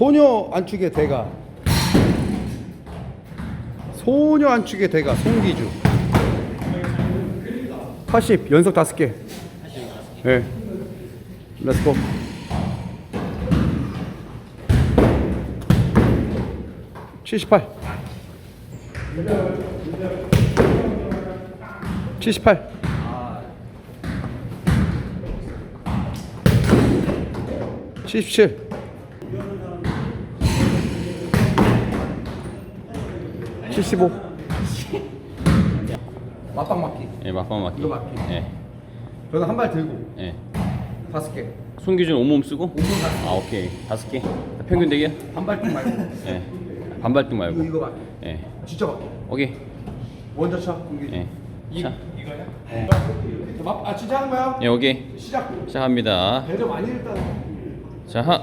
소녀 안축의 대가. 소녀 안축의 대가 송기주. 80 연속 다섯 개. 네. 렛츠고 칠십팔. 칠십팔 칠십오 맞방 맞기 예, 맞방 맞기. 이거 맞기. 예. 저는 한 발 들고 예. 다섯 개 손기준 온몸 쓰고? 아, 오케이. 다섯 개. 평균 대결? 반발등 말고 예. 반발등 이거 말고. 이거 맞기 예. 진짜 맞기 오케이. 원자 차 공기 예. 자. 맞- 아 진짜 하는 거야? 예, 오케이. 시작 시작합니다. 배려 많이 했다 자, 하.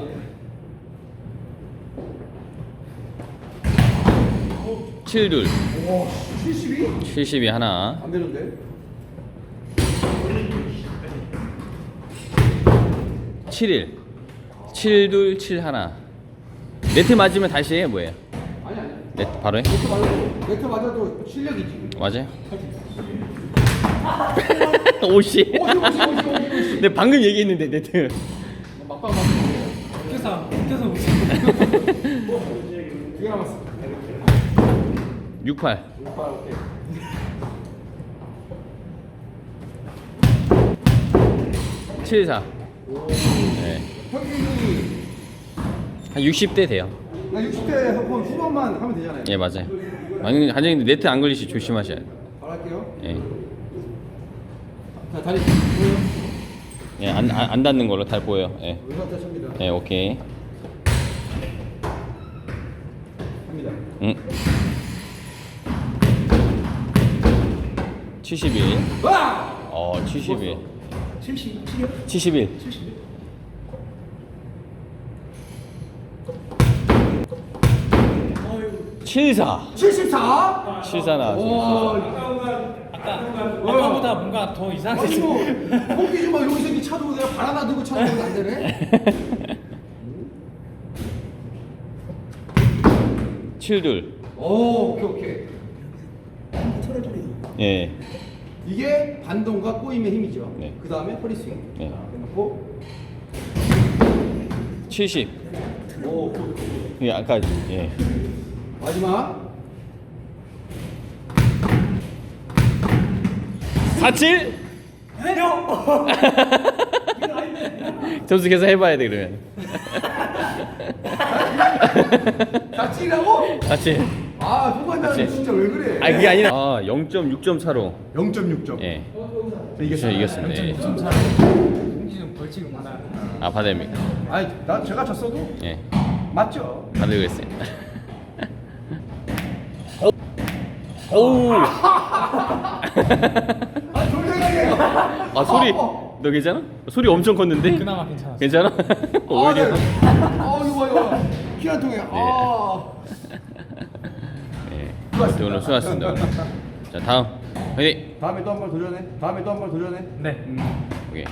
칠둘. 와 72? 72 하나. 안 되는데 칠일. 칠둘 칠 하나. 네트 맞으면 다시 해 뭐예요? 아니 아니 네트 바로 해? 네트 맞아도 네트 맞아도 실력이지 맞아요? 오씨. 오십 오십 오십 오십 오십 근데 방금 얘기했는데 네트. 막방 맞기 그래서 그래서 무슨 두개 남았어 68. 오빠 오케이 74. 네. 한 60대 돼요. 나 60대 한 후반만 하면 되잖아요 예, 맞아요. 아니 근데 네트 안 걸리시 조심하셔야 돼요. 바로 할게요 예. 자 다리 예, 안, 안, 안 닿는 걸로 다 보여요. 예. 왼손 칩니다 예, 오케이. 합니다 응. 71. 와! 어, 71. 77이요? 71. 74. 74? 74 나왔습니다. 와 아까보다 뭔가 더 아니 이상해졌어. 뭐 거기 좀 여기 새끼 차도 내가 발 하나 들고 차도 안 되네 72. 오 오케이 오케이 예. 이게 반동과 꼬임의 힘이죠 네. 그 다음에 허리 스윙 네. 자, 해놓고 70. 오. 예, 아까 예. 마지막 47. 점수 계산 해봐야 돼 그러면. 자치라고? 47. 아 후반자는 같이. 진짜 왜 그래 아 그게 아니라 아 0.6점 차로 0.6점 예 이겼어 이겼습니다. 예. 홍진은 벌칙을 받아. 아 받아입니까? 아니 나 제가 졌어도 예 맞죠? 받을 그랬어요. 오. 아 돌려가게 아 소리 너 괜찮아? 소리 엄청 컸는데? 그나마 괜찮았어. 괜찮아? 오히려 아 이거 이거 키한 통에 아 예. 아무튼 오늘 수고하셨습니다. 오늘. 자 다음 화이팅. 다음에 또 한 번 도전해 다음에 또 한 번 도전해 네. 오케이.